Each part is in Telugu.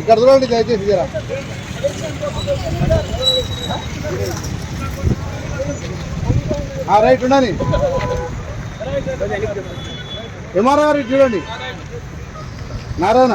ఇక్కడ చూడండి దయచేసి జరా. రైట్ ఉండని ఎంఆర్ఓ గారు చూడండి. నారాయణ.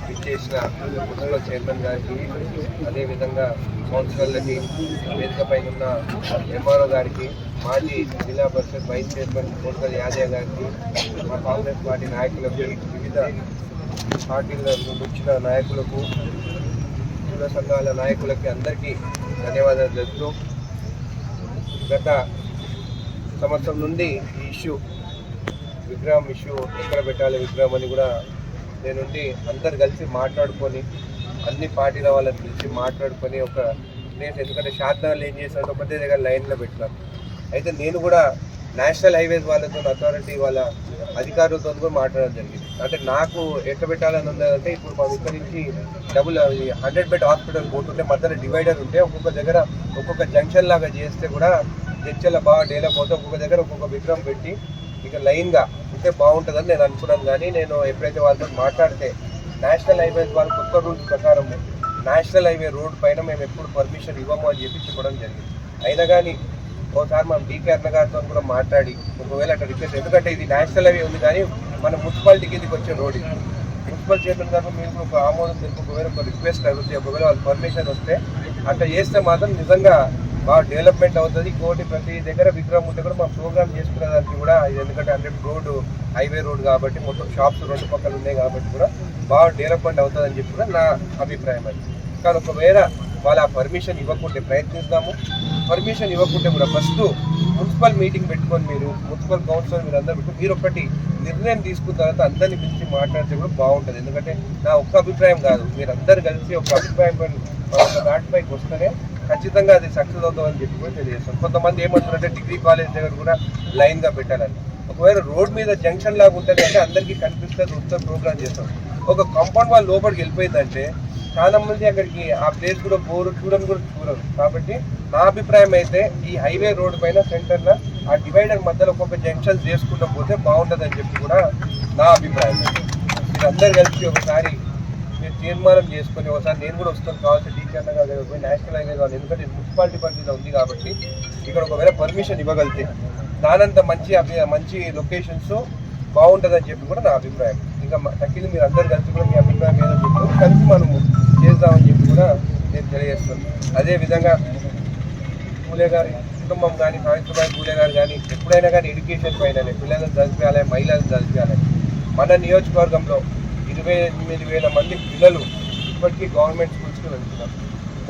విచ్చేసిన మున్సిపల్ చైర్మన్ గారికి అదేవిధంగా కౌన్సిలర్లకి వేదిక ఉన్న ఎంఆర్ఓ గారికి మాజీ జిల్లా పరిషత్ వైస్ చైర్మన్ కోటల యాదయ్య గారికి మా కాంగ్రెస్ పార్టీ నాయకులకు వివిధ పార్టీల వచ్చిన నాయకులకు కుల సంఘాల నాయకులకి అందరికీ ధన్యవాదాలు తెలుపుతూ గత సంవత్సరం నుండి ఈ ఇష్యూ విగ్రహం ఇష్యూ ఎక్కడ పెట్టాలి విగ్రహం అని కూడా నేనుండి అందరు కలిసి మాట్లాడుకొని అన్ని పార్టీల వాళ్ళని పిలిచి మాట్లాడుకొని ఒక నేను ఎందుకంటే షాద్నగర్లో ఏం చేశారు ఒకటే దగ్గర లైన్లో పెట్టినాను అయితే నేను కూడా నేషనల్ హైవేస్ వాళ్ళతో అథారిటీ వాళ్ళ అధికారులతో కూడా మాట్లాడడం జరిగింది. అంటే నాకు ఎట్లా పెట్టాలని ఉందంటే ఇప్పుడు మా ఇక్కడ నుంచి డబుల్ హండ్రెడ్ బెడ్ హాస్పిటల్ పోతుంటే మధ్యలో డివైడర్ ఉంటే ఒక్కొక్క దగ్గర ఒక్కొక్క జంక్షన్ లాగా చేస్తే కూడా చర్చల బాగా డెవలప్ అవుతే ఒక్కొక్క దగ్గర ఒక్కొక్క విగ్రహం పెట్టి ఇక లైన్గా ఉంటే బాగుంటుందని నేను అనుకున్నాను కానీ నేను ఎప్పుడైతే వాళ్ళతో మాట్లాడితే నేషనల్ హైవేస్ వాళ్ళ కొత్త రూల్స్ ప్రకారం నేషనల్ హైవే రోడ్ పైన మేము ఎప్పుడు పర్మిషన్ ఇవ్వము అని చెప్పి చెప్పడం జరిగింది. అయినా కానీ ఒకసారి మనం డీకే అన్న గారితో కూడా మాట్లాడి ఒకవేళ అట్లా రిక్వెస్ట్ ఎందుకంటే ఇది నేషనల్ హైవే ఉంది కానీ మన మున్సిపాలిటీ కిందకి వచ్చే రోడ్ ఇది. మున్సిపల్ చైర్మన్ గారు మీకు ఒక ఆమోదం తెలుపు ఒకవేళ ఒక రిక్వెస్ట్ అడుగుతుంది ఒకవేళ వాళ్ళు పర్మిషన్ వస్తే అట్లా చేస్తే మాత్రం నిజంగా బాగా డెవలప్మెంట్ అవుతుంది. కోటి ప్రతి దగ్గర విగ్రహం ఉంటే కూడా మా ప్రోగ్రామ్ చేసుకునే దానికి కూడా ఇది ఎందుకంటే హండ్రెడ్ రోడ్ హైవే రోడ్ కాబట్టి మొత్తం షాప్స్ రెండు పక్కల ఉన్నాయి కాబట్టి కూడా బాగా డెవలప్మెంట్ అవుతుంది అని చెప్పి కూడా నా అభిప్రాయం అది. కానీ ఒకవేళ వాళ్ళు ఆ పర్మిషన్ ఇవ్వకుంటే ప్రయత్నిస్తాము పర్మిషన్ ఇవ్వకుంటే కూడా ఫస్ట్ మున్సిపల్ మీటింగ్ పెట్టుకొని మీరు మున్సిపల్ కౌన్సిల్ మీరు అందరూ పెట్టుకుని మీరు ఒకటి నిర్ణయం తీసుకున్న తర్వాత అందరిని పిలిచి మాట్లాడితే కూడా బాగుంటుంది. ఎందుకంటే నా ఒక్క అభిప్రాయం కాదు. మీరు అందరు కలిసి ఒక అభిప్రాయం పైన ఒక దాటిపైకి వస్తేనే ఖచ్చితంగా అది సక్సెస్ అవుతామని చెప్పి కూడా తెలియజేస్తాం. కొంతమంది ఏమంటున్నారంటే డిగ్రీ కాలేజ్ దగ్గర కూడా లైన్గా పెట్టాలని. ఒకవేళ రోడ్ మీద జంక్షన్ లాగా ఉంటుంది అంటే అందరికీ కనిపిస్తుంది ఉత్తర ప్రోగ్రామ్ చేస్తాం. ఒక కాంపౌండ్ వాళ్ళు లోపలికి వెళ్ళిపోయిందంటే చాలా మంది అక్కడికి ఆ ప్లేస్ కూడా బోరు చూడని కూడా చూడరు. కాబట్టి నా అభిప్రాయం అయితే ఈ హైవే రోడ్ పైన సెంటర్లో ఆ డివైడర్ మధ్యలో ఒక్కొక్క జంక్షన్ చేసుకుంటూ పోతే బాగుంటుందని చెప్పి కూడా నా అభిప్రాయం. మీరు అందరు కలిసి ఒకసారి తీర్మానం చేసుకొని ఒకసారి నేను కూడా వస్తాను కావాల్సి టీచర్ దగ్గర పోయి నేషనల్ హైవే కావాలి ఎందుకంటే మున్సిపాలిటీ పరిధిలో ఉంది కాబట్టి ఇక్కడ ఒకవేళ పర్మిషన్ ఇవ్వగలిగితే. దానంత మంచి అభి- మంచి లొకేషన్స్ బాగుంటుందని చెప్పి కూడా నా అభిప్రాయం. ఇంకా మ- తక్కింది మీరు అందరు కలిసి కూడా మీ అభిప్రాయం ఏదో చెప్పి కలిసి మనము చేద్దామని చెప్పి కూడా నేను తెలియజేస్తున్నాను అదేవిధంగా పూలే గారి కుటుంబం కానీ సావిత్రిబాయి పూలే గారు కానీ ఎప్పుడైనా కానీ ఎడ్యుకేషన్ పైన పిల్లలను చదివించాలి మహిళలను చదివించాలి. మన నియోజకవర్గంలో ఇరవై ఎనిమిది వేల మంది పిల్లలు ఇప్పటికీ గవర్నమెంట్ స్కూల్స్కి వెళ్తున్నారు.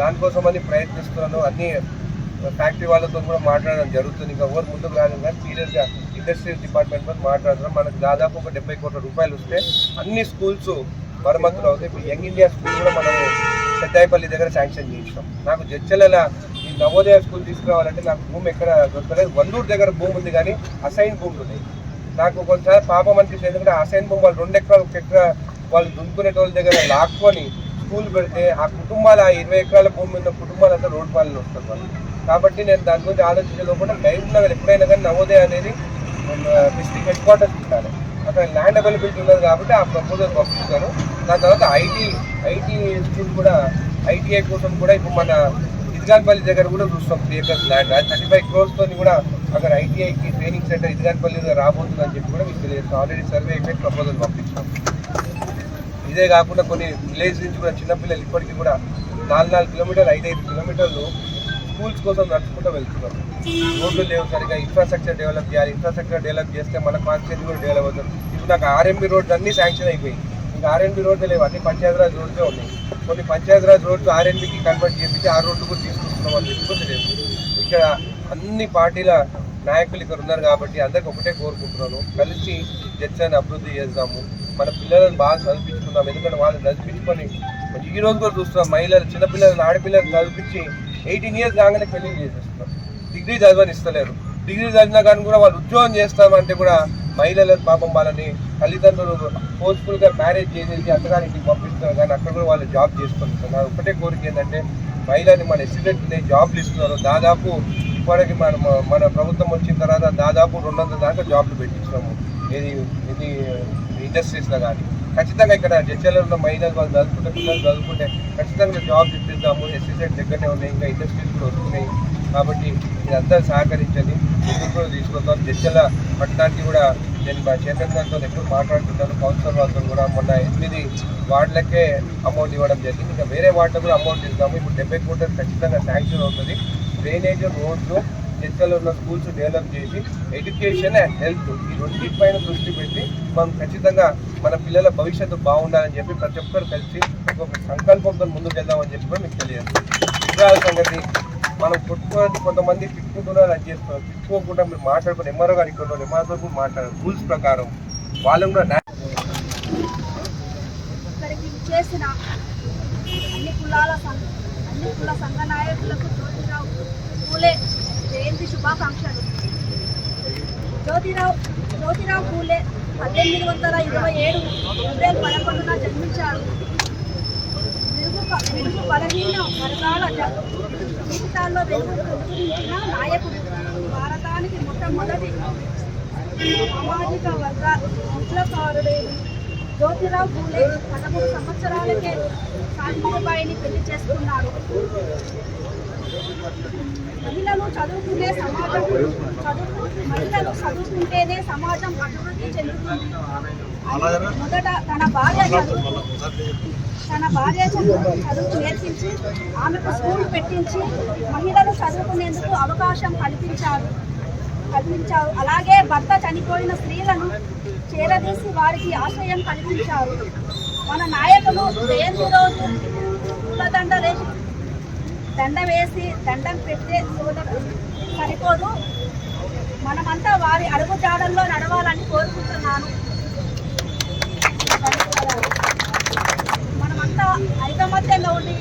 దానికోసమని ప్రయత్నిస్తున్నాను. అన్ని ఫ్యాక్టరీ వాళ్ళతో కూడా మాట్లాడడం జరుగుతుంది. ఇంకా ఎవరు ముందుకు రాలేదు కానీ సీరియస్గా ఇండస్ట్రియల్ డిపార్ట్మెంట్ మీద మాట్లాడుతున్నాం మనకు దాదాపు ఒక డెబ్బై కోట్ల రూపాయలు వస్తే అన్ని స్కూల్స్ మరమ్మతులు అవుతాయి. ఇప్పుడు యంగ్ ఇండియా స్కూల్ కూడా మనము పెద్దాయిపల్లి దగ్గర శాంక్షన్ చేయించాం నాకు జడ్చల ఈ నవోదయ స్కూల్ తీసుకురావాలంటే నాకు భూమి ఎక్కడ దొరకలేదు. వందూరు దగ్గర భూమి ఉంది కానీ అసైన్ భూములు ఉన్నాయి నాకు కొంచెం పాపం అనిపిస్తుంది. ఎందుకంటే అసైన్ భూమి వాళ్ళు రెండు ఎకరాలు ఒక ఎకరా వాళ్ళు దున్నుకునే వాళ్ళ దగ్గర లాక్కొని స్కూల్ పెడితే ఆ కుటుంబాలు ఆ ఇరవై ఎకరాల భూమి ఉన్న కుటుంబాలంతా రోడ్ పాలన వస్తారు వాళ్ళు. కాబట్టి నేను దాని గురించి ఆలోచించే లైఫ్ లెవెల్ నగర్ ఎప్పుడైనా కానీ నవోదయ అనేది డిస్ట్రిక్ట్ హెడ్ క్వార్టర్స్ ఉండాలి. అక్కడ ల్యాండ్ అవైలబిలిటీ ఉన్నది కాబట్టి ఆ ప్రపోజల్ పంపిస్తాను దాని తర్వాత ఐటీ ఐటీ స్కూల్ కూడా ఐటీఐ కోసం కూడా ఇప్పుడు మన ఇదిగాన్పల్లి దగ్గర కూడా చూస్తాం. Three acres land. అది థర్టీ ఫైవ్ క్రోర్స్తో కూడా అక్కడ ఐటీఐకి ట్రైనింగ్ సెంటర్ ఇదిగానిపల్లిలో రాబోతుందని చెప్పి కూడా మీకు తెలియదు ఆల్రెడీ సర్వే అయిపోయి ప్రపోజల్ పంపించాం. ఇదే కాకుండా కొన్ని విలేజ్ నుంచి కూడా చిన్నపిల్లలు ఇప్పటికీ కూడా నాలుగు నాలుగు కిలోమీటర్లు ఐదు ఐదు కిలోమీటర్లు స్కూల్స్ కోసం నడుచుకుంటూ వెళ్తున్నారు. రోడ్లు లేవు సరిగా ఇన్ఫ్రాస్ట్రక్చర్ డెవలప్ చేయాలి. ఇన్ఫ్రాస్ట్రక్చర్ డెవలప్ చేస్తే మన కాన్స్టిట్యూన్సీ కూడా డెవలప్ అవుతుంది. ఇప్పుడు నాకు ఆర్ఎంబి రోడ్లు అన్ని శాంక్షన్ అయిపోయి ఇంకా ఆర్ఎంబి రోడ్లు లేవు అన్ని పంచాయతీరాజ్ రోడ్లే ఉన్నాయి. కొన్ని పంచాయతీరాజ్ రోడ్లు ఆర్ఎంబికి కన్వర్ట్ చేపించి ఆ రోడ్లు కూడా తీసుకుంటున్నాం అని చెప్పి కూడా ఇక్కడ అన్ని పార్టీల నాయకులు ఇక్కడ ఉన్నారు కాబట్టి అందరికి ఒకటే కోరుకుంటున్నాను. కలిసి జడ్సాన్ని అభివృద్ధి చేద్దాము. మన పిల్లలను బాగా చదివించుకుందాం ఎందుకంటే వాళ్ళని చదివించుకొని ఈ రోజు కూడా చూస్తున్నాం మహిళలు చిన్నపిల్లలను ఆడపిల్లలు చదివించి ఎయిటీన్ ఇయర్స్ కాగానే పెళ్ళి చేసేస్తున్నారు. డిగ్రీ చదవని ఇస్తలేరు. డిగ్రీ చదివినా కానీ కూడా వాళ్ళు ఉద్యోగం చేస్తామంటే కూడా మహిళల పాపం వాళ్ళని తల్లిదండ్రులు ఫోర్స్ఫుల్గా మ్యారేజ్ చేసేసి అత్తగారికి పంపిస్తున్నారు కానీ అక్కడ కూడా వాళ్ళు జాబ్ చేసుకుంటున్నారు. ఒకటే కోరిక ఏంటంటే మహిళని మన ఎస్టిమేట్ జాబ్లు ఇస్తున్నారు. దాదాపు ఇప్పటికి మన మన ప్రభుత్వం వచ్చిన తర్వాత దాదాపు రెండు వందల దాకా జాబ్లు పెట్టించినాము. ఇది ఇది ఇండస్ట్రీస్లో కానీ. ఖచ్చితంగా ఇక్కడ జడ్చల్లో ఉన్న మహిళలు వాళ్ళు చదువుకుంటే పిల్లలు చదువుకుంటే ఖచ్చితంగా జాబ్ ఇప్పిద్దాము. ఎస్సీసెట్ దగ్గరనే ఉన్నాయి. ఇంకా ఇండస్ట్రీస్ కూడా వస్తున్నాయి. కాబట్టి ఇదంతా సహకరించండి. ముందుకు కూడా తీసుకొద్దాం జడ్చల పట్టణానికి కూడా నేను మా చైర్మన్ గారితో ఎప్పుడు మాట్లాడుతున్నాను కౌన్సిలర్ వాళ్ళతో కూడా మొన్న ఎనిమిది వార్డులకే అమౌంట్ ఇవ్వడం జరిగింది. ఇంకా వేరే వార్డులకు కూడా అమౌంట్ ఇస్తాము. ఇప్పుడు డెబ్బై కోట్లు ఖచ్చితంగా శాంక్షన్ అవుతుంది. డ్రైనేజ్ రోడ్లు చర్చలో ఉన్న స్కూల్స్ డెవలప్ చేసి ఎడ్యుకేషన్ అండ్ హెల్త్ ఈ రెండింటిపైన దృష్టి పెట్టి మనం ఖచ్చితంగా మన పిల్లల భవిష్యత్తు బాగుండాలని చెప్పి ప్రతి ఒక్కరు కలిసి ఒక సంకల్పంతో ముందుకు వెళ్దామని చెప్పి కూడా మీకు తెలియదు విగ్రహాల సంగతి మనం కొట్టుకోవడానికి కొంతమంది తిట్టుకుంటున్నారు అది చేస్తున్నారు. తిట్టుకోకుండా మీరు మాట్లాడుకుని ఎంఆర్ఓ గారు ఇక్కడ ఉన్నారు ఎంఆర్ఓ కూడా మాట్లాడారు. రూల్స్ ప్రకారం వాళ్ళు కూడా చేసిన అన్ని కులాల అన్ని కుల సంఘ నాయకులకు పూలే జయంతి శుభాకాంక్షలు. జ్యోతిరావు జ్యోతిరావు పూలే పద్దెనిమిది వందల ఇరవై ఏడు ఏప్రిల్ పదకొండున జన్మించారు. తెలుగు బలహీన వర్గాల జీవితాల్లో వెలుగు వెలుగునించిన నాయకుడు భారతానికి మొట్టమొదటి సామాజిక వర్గ విప్లవకారుడైన జ్యోతిరావు పూలే పదమూడు సంవత్సరాలకే సావిత్రిబాయిని పెళ్ళి చేసుకున్నారు. మహిళలు చదువుకునే సమాజం చదువు మహిళలు చదువుకుంటేనే సమాజం అభివృద్ధి చెందుతుంది. మొదట తన భార్య చదువు తన భార్య చదువు చదువు నేర్పించి ఆమెకు స్కూల్ పెట్టించి మహిళలు చదువుకునేందుకు అవకాశం కల్పించారు. కల్పించారు. అలాగే భర్త చనిపోయిన స్త్రీలను చేరదీసి వారికి ఆశ్రయం కల్పించారు. మన నాయకులు జయంతి రోజు పూలదండ వేసి దండ వేసి దండం పెట్టే సరిపోదు. మనమంతా వారి అడుగు జాడల్లో నడవాలని కోరుకుంటున్నాను. మనమంతా ఐకమత్యంలో ఉండి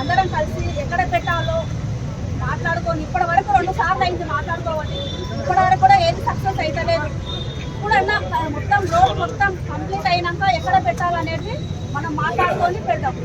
అందరం కలిసి ఎక్కడ పెట్టాలో మాట్లాడుకొని ఇప్పటి వరకు రెండు సార్లు అయింది మాట్లాడుకోవాలి ఇప్పటి వరకు కూడా ఏది సక్సెస్ అయితలేదు ఇప్పుడన్నా మొత్తం కంప్లీట్ అయినాక ఎక్కడ పెట్టాలనేది మనం మాట్లాడుకొని పెడదాం.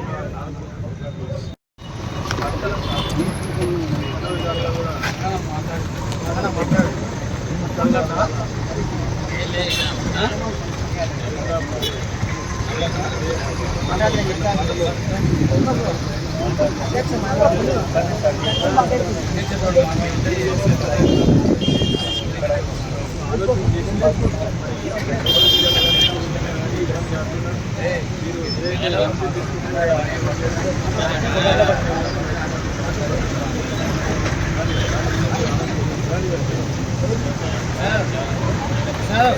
సార్